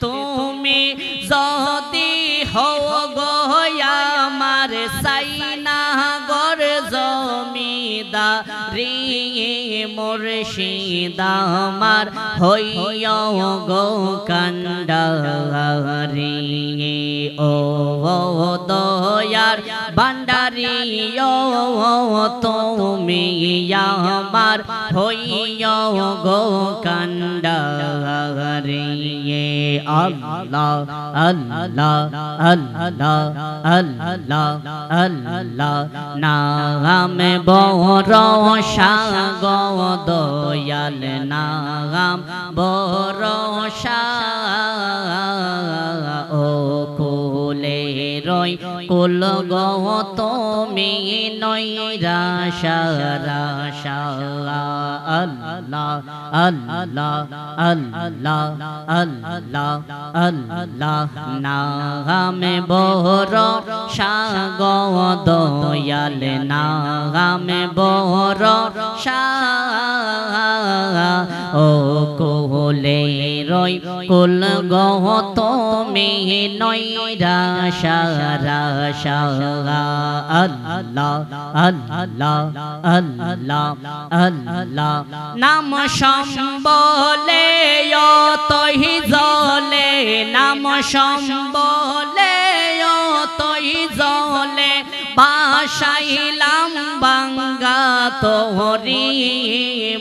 তুমি যদি হও গয়া আমার সাইনা গর জমিদা জমিদারি মুর্শিদা আমার হইয় গো কান্ডারি ও দয়ার বান্ডারি তুমি আমার হইয় গো কান্ডারি আল্লাহ আল্লাহ আল্লাহ আল্লাহ আল্লাহ নাম বড় সাগ দয়াল নাম বড় ও কুলে রই কুল গো তুমি নৈরা সারা আল্লাহ আল্লাহ আল্লাহ আল্লাহ আল্লাহ নামে বড় সাগ দয়াল নামে বড় সা ও কোলে রই, কুল গহ তুমি নৈরা নাম সম্বলে তহি জলে, নাম সম্বলে তহি জলে, বাসাইলাম বাঙ্গা তোহরি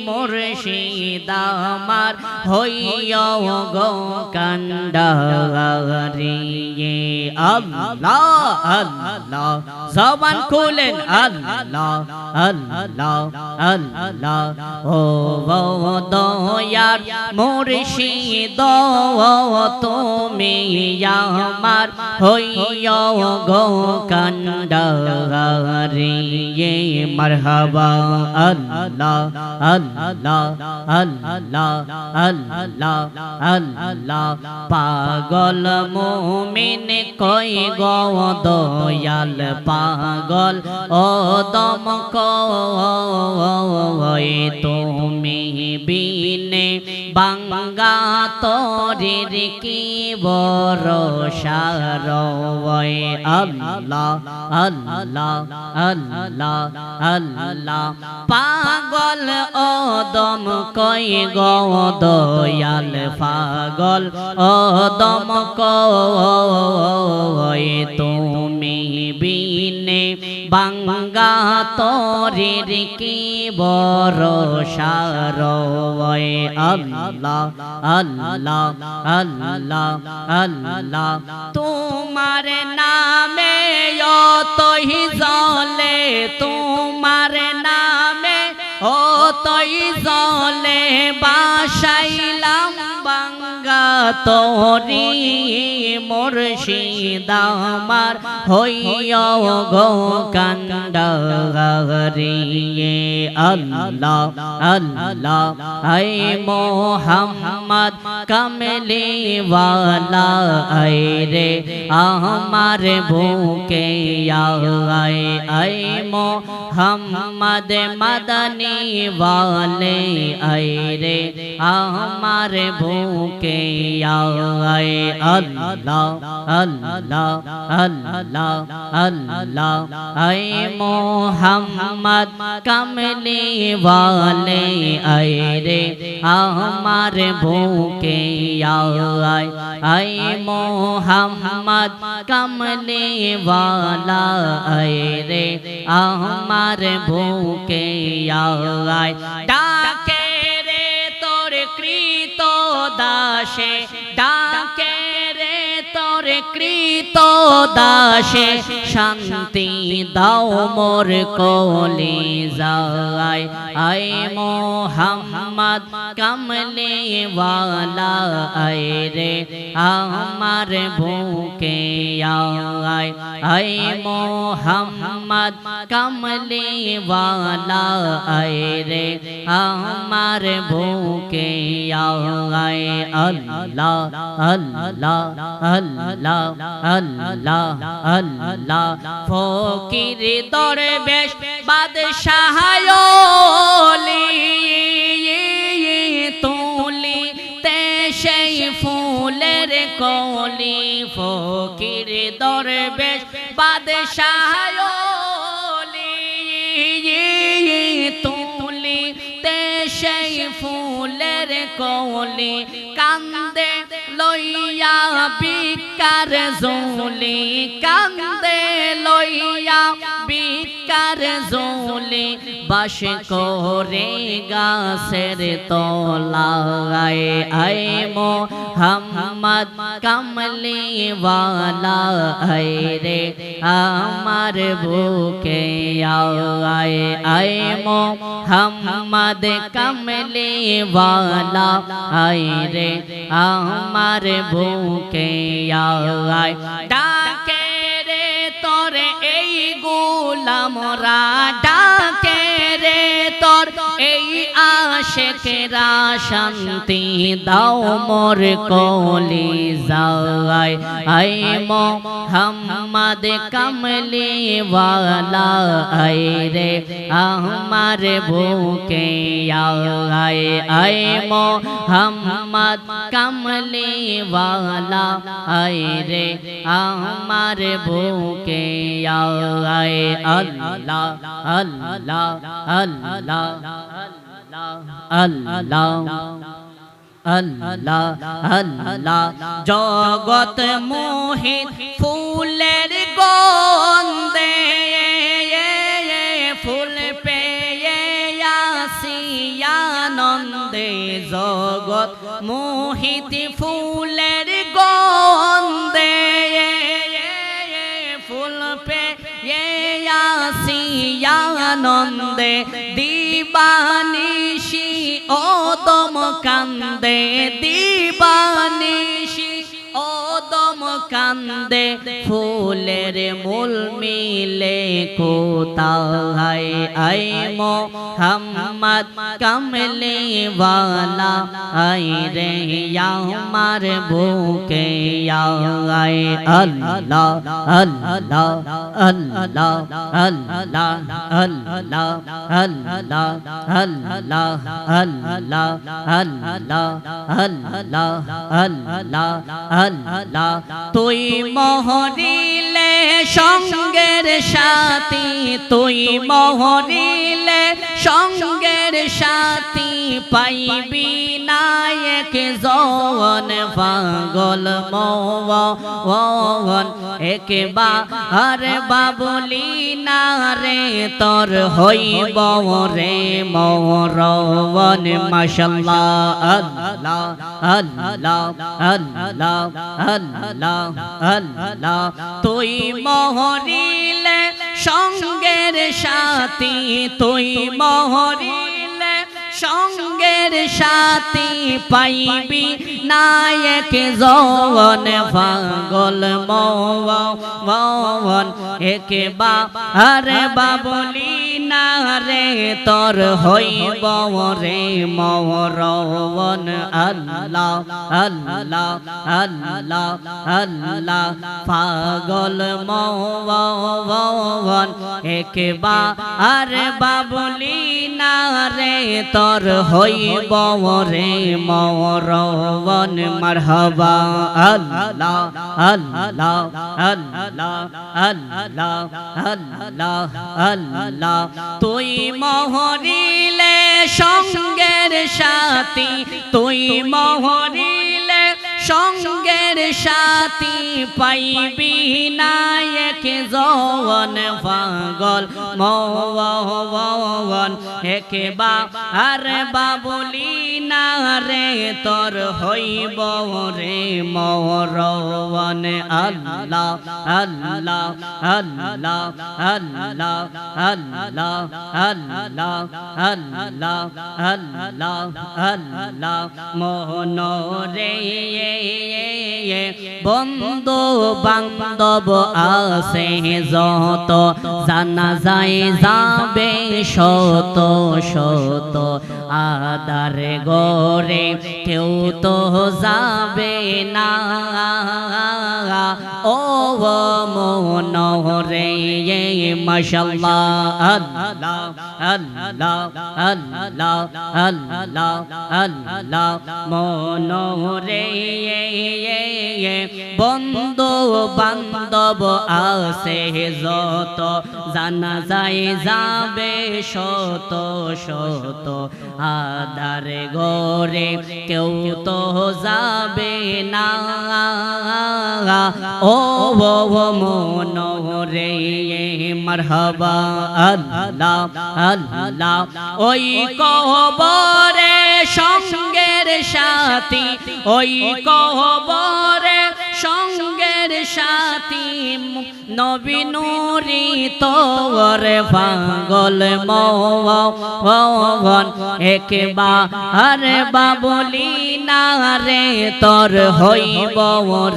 মুর্শিদামার হইয় গো কান্ডারি আল্লাহ আল্লাহ, জবান খুলেন। আল্লাহ আল্লাহ আল্লাহ। ও দয়ার মুর্শিদ তুমি আমার হইয় গো কান্ডারি মারহাবা, আল্লাহ আল্লাহ আল্লাহ আল্লাহ আল্লাহ পাগল মুমিন কই গো দয়াল পাগল? ও দম কই তুমি বিনে বাঙ্গা তোরির কি ভরসা? রয় আল্লাহ আল্লাহ আল্লাহ আল্লাহ। পাগল ও দম কই গো দয়াল? পাগল ও দম কই তুমি বিনে বাঙ্গা তোরির কি ভরসা রয় আল্লাহ আল্লাহ আল্লাহ আল্লাহ। তোমার নামে তহি জলে, তোমার নামে ও তই জলে তোরি মুর্শিদামার হইয় গো কান্ডারি আল্লাহ আল্লাহ হে মোহাম্মদ কমলি ওয়ালা আই রে আমার ভুকে আই আই মোহাম্মদ মদনী वाले আই রে আমার ভুকে আয় আল্লাহ আল্লাহ আল্লাহ আল্লাহ আয় মোহাম্মদ কমলি ওয়ালে আয় রে আমার ভুকে আয় আয় মোহাম্মদ কমলি ওয়ালা আয় রে আমার ভুকে আয় ডাক তোর কৃত দাসে শান্তি দাও মোর কলি যায়। আয় মোহাম্মদ কমলে ওয়ালা আয় রে আমার বুকে আয়। আয় মোহাম্মদ কমলে ওয়ালা আয় রে আমার বুকে আয়। আল্লাহ আল্লাহ আল্লাহ আল্লাহ আল্লাহ ফকির দরবেশ বাদশাহলি তুলি তে সেই ফুলের কলি ফকির দরবেশ বাদশাহ তুলি তে সেই ফুলের কলি, কান্দে লইয়া বিকার জলি কান্দে লইয়া বিকার জলি বাস করে গাছের তলায়। আয় মোহাম্মদ কমলি ওয়ালা আয় রে আমার বুকে আয় আয় মোহাম্মদ কমলি ওয়ালা আয় রে আমার বুকে আয় মোরা ডা আশেকেরা শান্তি দাও মোর কলি যায় আই মোহাম্মদ কমলি ওয়ালা আই রে আমার বুকে আয় আই মোহাম্মদ কমলি ওয়ালা আই রে আমার বুকে আয় আল্লাহ আল্লাহ আল্লাহ। আল্লাহ আল্লাহ আল্লাহ জগত মোহিত ফুলের গন্ধে ফুল পেয়ে আসিয়ানন্দে জগত মোহিত ফুলের আনন্দে দিবানিশি ও তম কান্দে দি কান্দে ফুলের মূল মিলে কোথায় আই মোহাম্মদ কমলে ওয়ালা আই রে আমার বুকে আয় আল্লাহ আল্লাহ আল্লাহ আল্লাহ আল্লাহ আল্লাহ আল্লাহ আল্লাহ আল্লাহ আল্লাহ আল্লাহ আল্লাহ তুই মোহরিলে সঙ্গের সাথী, তুই মোহরিলে সঙ্গের সাথী পাইবি নায়ক জওয়ান, পাগল মওয়ান একবার বাবুলি না রে তোর হইব রে মরওয়ান, মাশাল্লাহ, আল্লাহ আল্লাহ আল্লাহ আল্লাহ। আল্লাহ তুই মহরিলে সঙ্গের সাথী তুই মোহরিলে সঙ্গের সাথী পাইবি নায়ক জওয়ান পাগল মওয়ান একবা আরে বাবলি না রে তোর হইব রে মরওয়ান আল্লাহ আল্লাহ আল্লাহ আল্লাহ, পাগল মওয়ান একবা আরে বাবলি না রে তোর হইব রে মরওয়ান মারহাবা তুই মহরিলে সঙ্গের সাথী, তুই মহরিলে সঙ্গের সাথী পাইবি নায়ক জওয়ান পাগল মওয়ান একবা আর বাবুলি না রে, তোর হইব রে মরওয়ান আল্লাহ আল্লাহ আল্লাহ আল্লাহ আল্লাহ আল্লাহ আল্লাহ আল্লাহ আল্লাহ মোহন রে বন্ধু বান্ধব আছে, যত জানা যায় যাবে শত শত আদার গরে কেউ তো যাবে না। ও মন রে আল্লাহ মনোরে বন্ধু বান্ধব আছে, যত জানা যায় যাবে শত শত আদার গরে কেউ তো যাবে না। ও মন রে মারহাবা আল্লাহ আল্লাহ। ওই কবরে সঙ্গের সাথী, ওই কবরে সঙ্গের সাথী নবী নুরি তোর পাগল মন একবার বাবলি না রে তোর হইব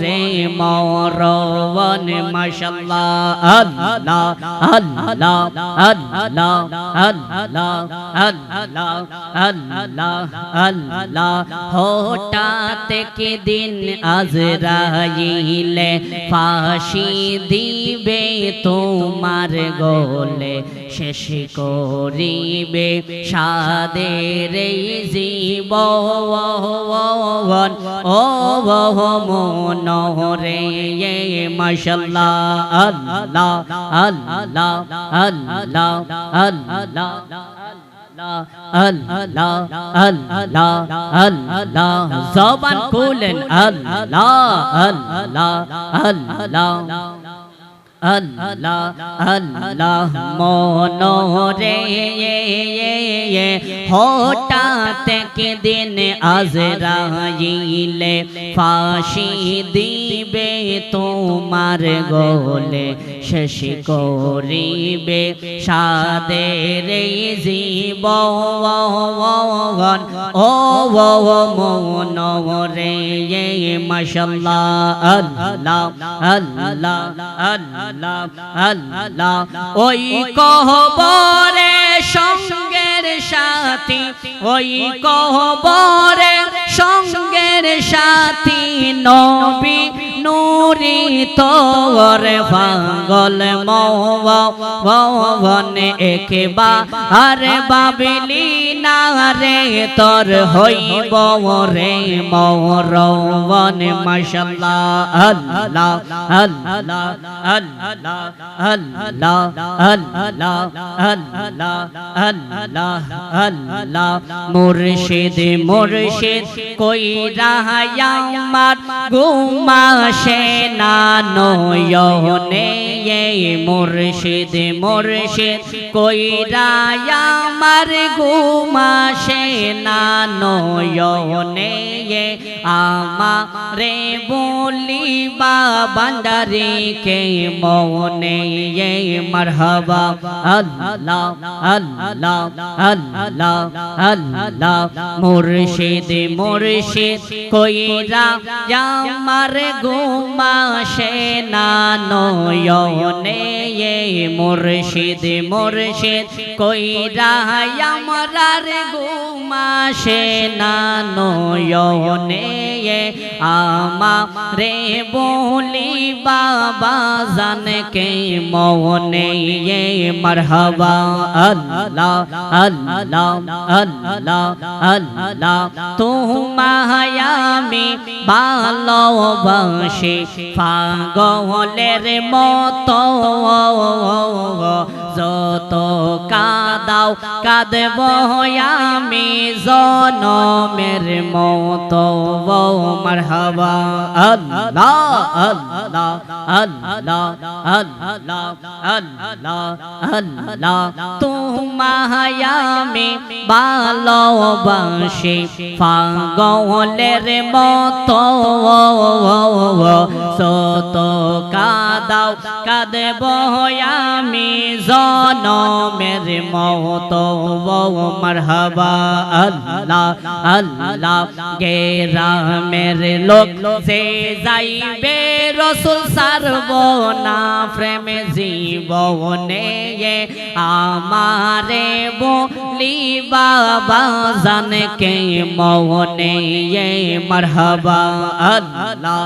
রে মরবন মাশাল্লাহ আল্লাহ আল্লাহ আল্লাহ আল্লাহ আল্লাহ আল্লাহ আল্লাহ হঠাৎ কে দিন আজরাইলে ফাঁসি দিবে তোমার গোলে শেষ করিবে সাদের জীবন। ও মন রে মাশাল্লাহ আল্লাহ আল্লাহ আল্লাহ আল্লাহ আল্লাহ। আল্লাহ আল্লাহ জবান খুলেন আল্লাহ আল্লাহ আল্লাহ আল্লাহ আল্লাহ মনোরে হঠাৎ কে দিন আজরাইলে ফাঁসি দিবে তোমার গোলে শেষ করিবে সাদের জীবন ও মনোরে মাশাল্লাহ আল্লাহ আল্লাহ আল্লাহ আল্লাহ। ওই কহবরে সঙ্গের সাথী, ওই কহবরে সঙ্গের সাথী নবী নুরি তোর পাগল মন একবা আরে বাবিলি না রে তোর হইব রে মরবন মাশাল্লাহ আল্লাহ আল্লাহ আল্লাহ আল্লাহ আল্লাহ আল্লাহ আল্লাহ আল্লাহ, মুর্শিদ মুর্শিদ কই রাহায়া আমার, ঘুমাসে না, নয়নে মুর্শিদ মুর্শিদ কই রায়া আমার, ঘুমাসে না, নয়নে আমারে বলি বাবান্দারে কে মনে মারহাবা, আল্লাহ আল্লাহ আল্লাহ আল্লাহ, মুর্শিদ মুর্শিদ, কইরা আমার ঘুমাসে না, নয়নে মুর্শিদ মুর্শিদ, কইরা আমার ঘুমাসে না, নয়নে আমারে বলি, বাবা জানকে মনে মারহাবা, আল্লাহ আল্লাহ আল্লাহ আল্লাহ। তোমায়ামি ভালোবাসি পাগলের মতো। যত কাদাও কাঁদব আমি জনমের মতো। মারহাবা। আল্লাহ আল্লাহ আল্লাহ আল্লাহ আল্লাহ আল্লাহ। তোমায়ামি ভালোবাসি পাগলের মতো। সত কাদাও কাঁদব আমি জনমের মতো। মারহাবা, আল্লাহ আল্লাহ, গেরামের লোক সে যাইবে রসুল সারব না প্রেমে জীবনে আমারে বলি বাবা, জানকে মনে মরহবা, আল্লাহ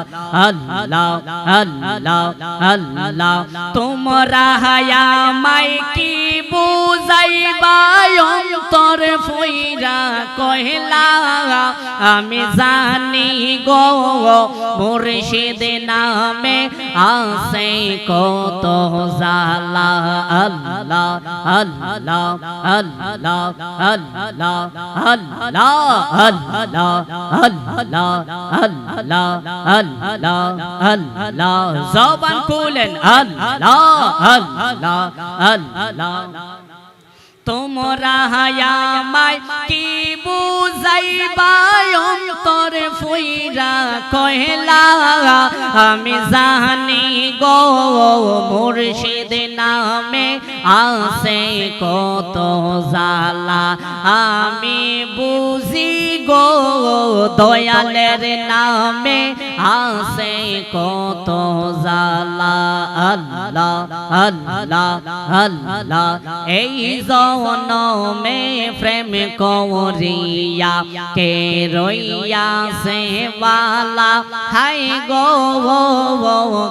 আল্লাহ আল্লাহ আল্লাহ। তোমরা হায়া মাই কি বুঝাইবা, অন্তর ফইরা কহিলা, আমি জানি গো, মুর্শিদ নামে আসে কত জালা আল্লাহ আল্লাহ আল্লাহ। তোমরা হায়ামাই কি বুঝাইবা অন্তর ফুইরা কহেলা, আমি জানি গো মুর্শিদ নামে আসে কত জালা আমি বুঝি গো দয়ালের নামে আসে কত জালা আল্লাহ আল্লাহ আল্লাহ, এই জনমে প্রেম করিয়া কে রইয়া সে বালা হাই গো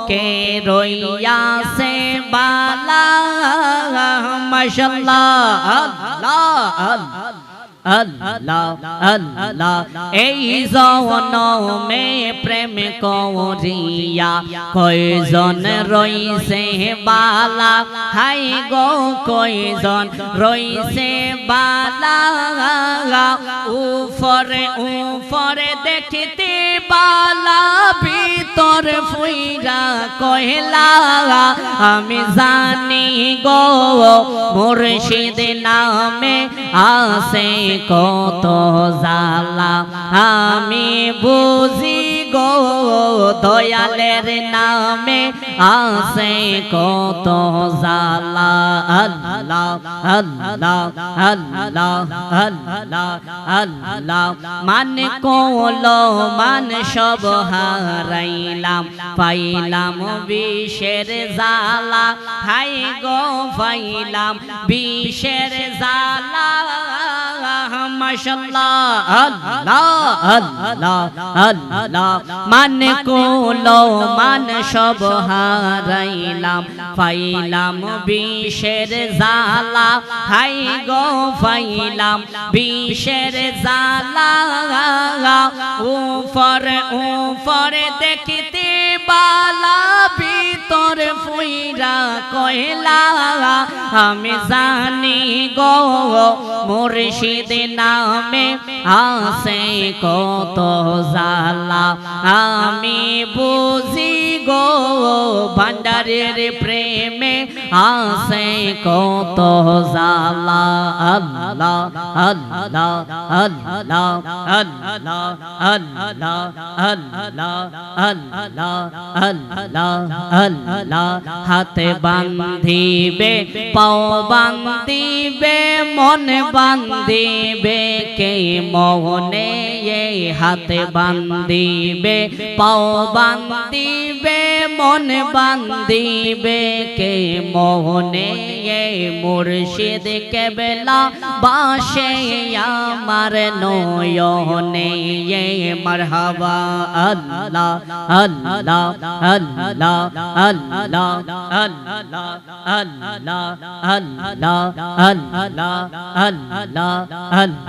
কে রইয়া সে বালা। মাশাল্লাহ আল্লাহ আল্লাহ আল্লাহ আল্লাহ। এই জনমে করিয়া কয়জন রইছে বালা? হাই গো, কয়জন রইছে বালা? উপরে উপরে দেখিতে বালা, ভিতর ফুইরা কহেলা, আমি জানি গো, মুর্শিদ নামে আসে কত জালা আমি বুঝি গো দয়ালের নামে আসে কত জালা আল্লাহ আল্লাহ আল্লাহ আল্লাহ আল্লাহ। মান কোল, মান সব হারাইলাম, পাইলাম বিষের জালা হাই গো, পাইলাম বিষের জালা মাশাল্লাহ আল্লাহ আল্লাহ আল্লাহ। মান কোলো মান সব হারাইলাম পাইলাম বিষের জালা হাই গো পাইলাম বিষের জালা উপর উপর দেখিতে বালা ভিতর ফুইরা কয়লা। আমি জানি গো মুর্শিদ নামে আসে কত জালা আমি বুঝি গো ভান্ডারের প্রেমে আসে কত জালা আল্লাহ আল্লাহ আল্লাহ আল্লাহ আল্লাহ আল্লাহ আল্লাহ আল্লাহ আল্লাহ। হাতে বান্ধিবে, পাও বান্ধিবে, মন বান্ধিবে কে মোহনে হাতে বান্ধিবে পাও বান্ধিবে মন বান্ধিবে কে মোহনে মুর্শিদ কেবলা বাসে আমার নয়নে মারহাবা আল্লাহ আল্লাহ আল্লাহ আল্লাহ আল্লাহ আল্লাহ আল্লাহ আল্লাহ আল্লাহ আল্লাহ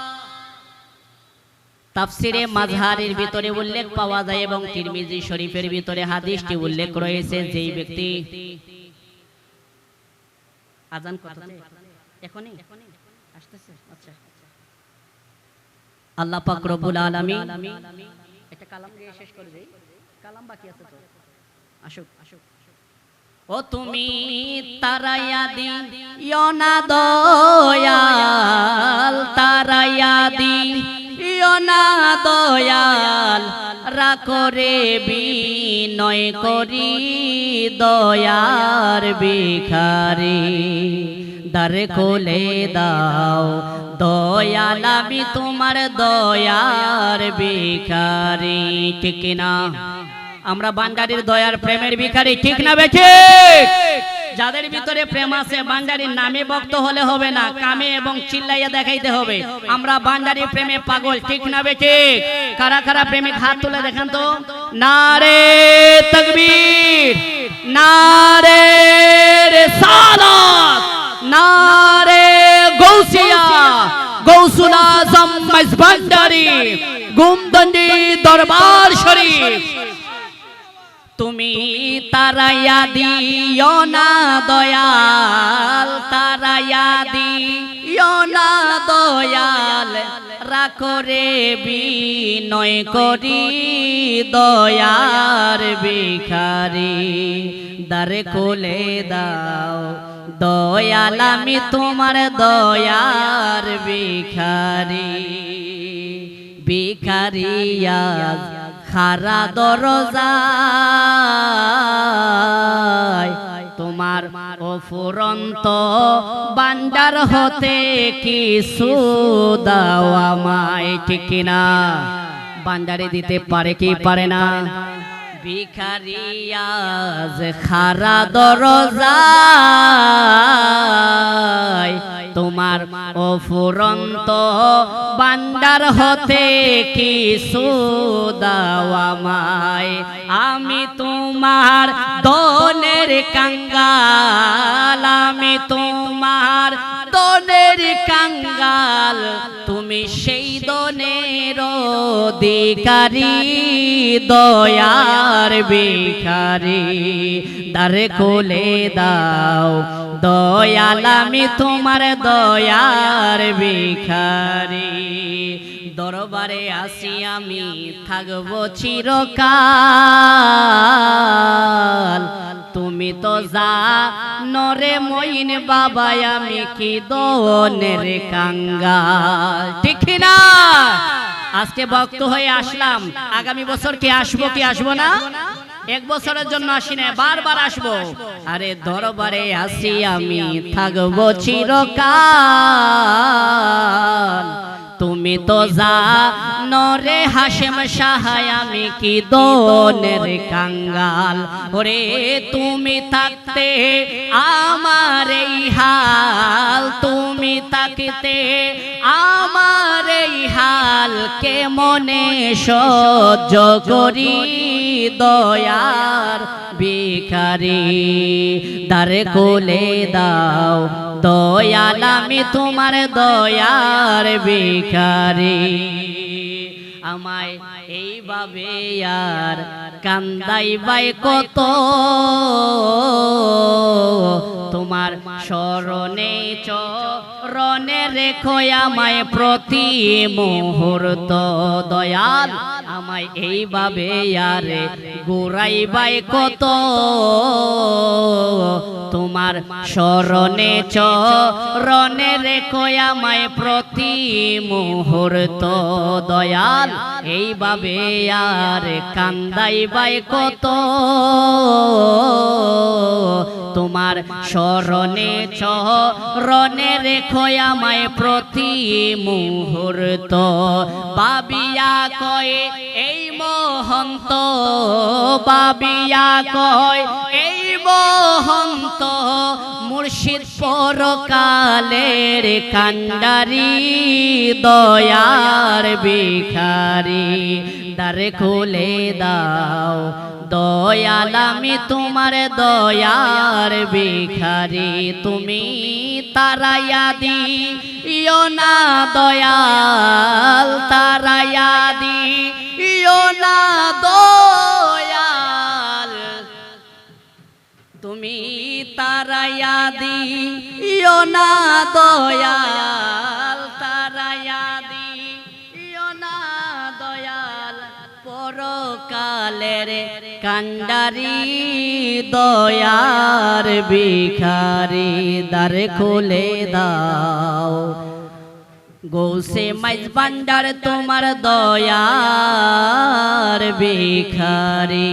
তাফসিরে মাঝহারের ভিতরে উল্লেখ পাওয়া যায় এবং তিরমিজি শরীফের ভিতরে হাদিসটি উল্লেখ রয়েছে যেই ব্যক্তি আজান করতে এখনই আসতেছে? আচ্ছা। আল্লাহ পাক রব্বুল আলামিন একটা কালাম দিয়ে শেষ করে দেই। কালাম বাকি আছে তো? আসুক। আসুক ও তুমি তারাইয়া দিও না দয়াল তারাইয়া দিও না দয়াল রাখরে বিনয় করি দয়ার বিখারি দারে খোলে দাও, দয়াল, আমি তোমার দয়ার বিখারি ঠিক না আমরা বান্ডারির দয়ার প্রেমের ভিখারি, ঠিক না বেঠে যাদের ভিতরে প্রেম আছে বান্ডারির নামে ভক্ত হলে হবে না, কামে এবং চিল্লাইয়া দেখাইতে হবে। আমরা বান্ডারির প্রেমে পাগল, ঠিক না বেঠে কারা কারা প্রেমিক হাত তুলে দেখেন তো? নারে তকবীর, নারে রিসালাত নারে গৌসিয়া, গৌসুল আজম মজবান্ডারি গুমদন্ডি দরবার শরীফ তুমি তারাইয়া দিও না দয়াল তারাইয়া দিও না দয়াল। রাখরে বিনয় করি দয়ার বিখারি দারে কোলে দাও দয়াল আমি তোমার দয়ার বিখারি ভিখারিয়া খারা দরজায় তোমার অফুরন্ত বান্ডার হতে কিছু দাও আমায়, ঠিক না বান্ডারে দিতে পারে কি পারে না? ভিখারিয়াজ খারা দরজায় তোমার অফুরন্ত বান্দার হতে কিছু দাওয়ামায় আমি তোমার দনের কাঙ্গাল, আমি তোমার দনের কাঙ্গাল। তুমি সেই দনের অধিকারী, দয়ার বিখারি দারে কোলে দাও দয়াল আমি তোমার দয়ার বিখারি দরবারে আসি আমি থাকব চিরকাল। তুমি তো যা নরে মইন বাবা আমি কি দনের কাঙ্গাল? ঠিক না আজকে ভক্ত হয়ে আসলাম। আগামী বছর কি আসব কি আসব না? এক বছরের জন্য আসি না বারবার আসব। আরে দরবারে আসি আমি থাকব চিরকাল। তুমি তো যা নরে হাসেম সাহায় আমি কি দনের কাঙ্গাল? ওরে তুমি থাকতে আমার এই হাল, তুমি থাকতে আমার এই হাল কে মনে সহ্য করি? দয়ার ভিখারি দারে কোলে দাও। দয়াল আমি তোমার দয়ার ভিখারি। আমায় এইভাবে আর কান্দাই বাই কত? তোমার স্মরণে চরণে রেখো আমায় প্রতি মুহূর্ত দয়াল। আমায় এইভাবে আর গোড়াই বাই কত? তোমার স্মরণে চরণে রেখো আমায় প্রতি মুহূর্ত দয়াল। এইভাবে আর কান্দাই বাই কত? তোমার স্মরণে চরণে রেখো আমায় প্রতি মুহূর্ত। বাবিয়া কয়, এই মহন্ত, বাবিয়া কয়, এই মহন্ত মুর্শিদ পরকালের কান্ডারি দয়ার ভিখারি। দারে খুলে দাও, দয়াল, আমি তোমার দয়ার ভিখারি। তুমি তারাইয়া দিও না দয়াল তারাইয়া দিও না দয়াল। দয়াল কান্ডারি দয়ার ভিখারি দ্বার খুলে দাও। গৌসে মাইজ ভান্ডার তোমার দয়ার ভিখারি।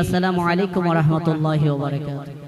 আসসালামু আলাইকুম রহমতুল্লাহ